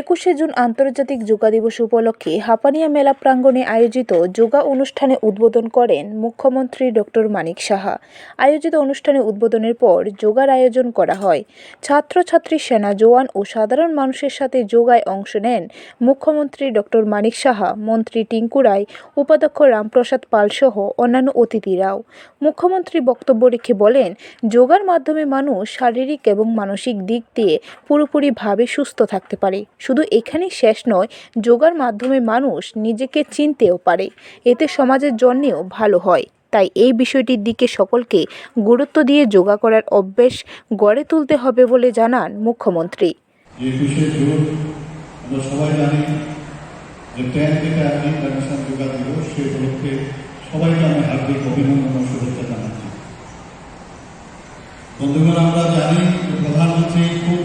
একুশে জুন আন্তর্জাতিক যোগা দিবস উপলক্ষে হাপানিয়া মেলা প্রাঙ্গণে আয়োজিত যোগা অনুষ্ঠানে উদ্বোধন করেন মুখ্যমন্ত্রী ডক্টর মানিক সাহা। আয়োজিত অনুষ্ঠানে উদ্বোধনের পর যোগার আয়োজন করা হয়। ছাত্রছাত্রী সেনা জওয়ান ও সাধারণ মানুষের সাথে যোগায় অংশ নেন মুখ্যমন্ত্রী ডক্টর মানিক সাহা, মন্ত্রী টিঙ্কু রায়, উপাধ্যক্ষ রামপ্রসাদ পাল সহ অন্যান্য অতিথিরাও। মুখ্যমন্ত্রী বক্তব্য রেখে বলেন, যোগার মাধ্যমে মানুষ শারীরিক এবং মানসিক দিক দিয়ে পুরোপুরিভাবে সুস্থ থাকতে পারে। শুধু এখানেই শেষ নয়, যোগার মাধ্যমে মানুষ নিজেকে চিনতেও পারে। এতে সমাজের জন্যেও ভালো হয়। তাই এই বিষয়টির দিকে সকলকে গুরুত্ব দিয়ে যোগা করার অভ্যেস গড়ে তুলতে হবে বলে জানান মুখ্যমন্ত্রী। বন্ধুগণ, আমরা জানি প্রধানমন্ত্রী খুব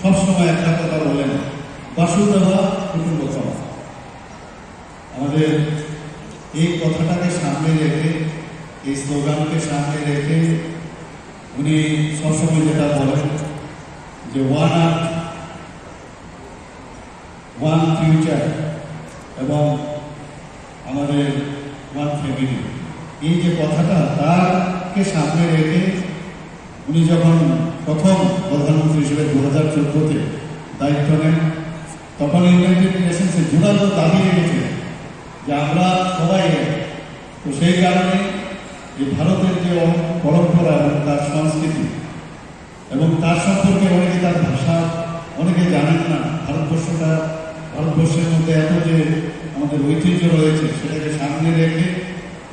সবসময় একটা বাসুদেবা কুটুম্বকম আমাদের এই কথাটাকে সামনে রেখে, এই স্লোগানকে সামনে রেখে উনি সবসময় যেটা বলেন যে ওয়ান আর্থ ওয়ান ফিউচার এবং আমাদের ওয়ান ফ্যামিলি এই যে কথাটা তারকে সামনে রেখে উনি যখন প্রথম প্রধানমন্ত্রী হিসেবে দু হাজার চোদ্দোতে দায়িত্ব নেন তখন ইউনাইটেড নেশনসে জোরালো দাবি রেখেছিলেন যে আমরা সবাই তো সেই কারণে যে ভারতের যে পরম্পরা এবং তার সংস্কৃতি এবং তার সম্পর্কে অনেকে তার ভাষা অনেকে জানেন না, ভারতবর্ষটা, ভারতবর্ষের মধ্যে এত যে আমাদের ঐতিহ্য রয়েছে সেটাকে সামনে রেখে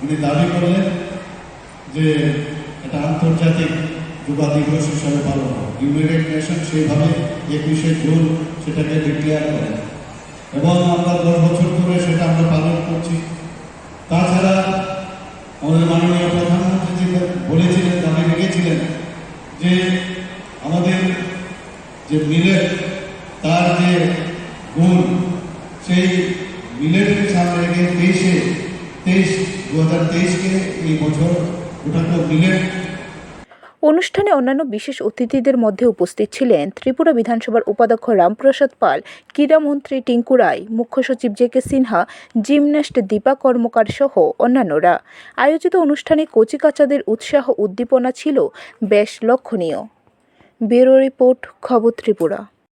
উনি দাবি করলেন যে এটা আন্তর্জাতিক যুবা দিবস হিসাবে পালন হয়। ইউনাইটেড নেশন সেইভাবে একুশে জুন সেটাকে ডিক্লেয়ার করে। এবং আমরা দশ বছর ধরে সেটা আমরা পালন করছি। তাছাড়া আমাদের মাননীয় প্রধানমন্ত্রী বলেছিলেন, দাবি রেখেছিলেন যে আমাদের যে মিলেট তার যে গুণ, সেই মিলেটের সামনে রেখে তেইশে, তেইশ দু হাজার তেইশকে এই বছর ওটাকে মিলেট অনুষ্ঠানে অন্যান্য বিশেষ অতিথিদের মধ্যে উপস্থিত ছিলেন ত্রিপুরা বিধানসভার উপাধ্যক্ষ রামপ্রসাদ পাল, ক্রীড়ামন্ত্রী টিঙ্কু রায়, মুখ্য সচিব J K Sinha, gymnast Dipa Karmakar সহ অন্যান্যরা। আয়োজিত অনুষ্ঠানে কচিকাচাদের উৎসাহ উদ্দীপনা ছিল বেশ লক্ষণীয়। ব্যুরো রিপোর্ট, খবর ত্রিপুরা।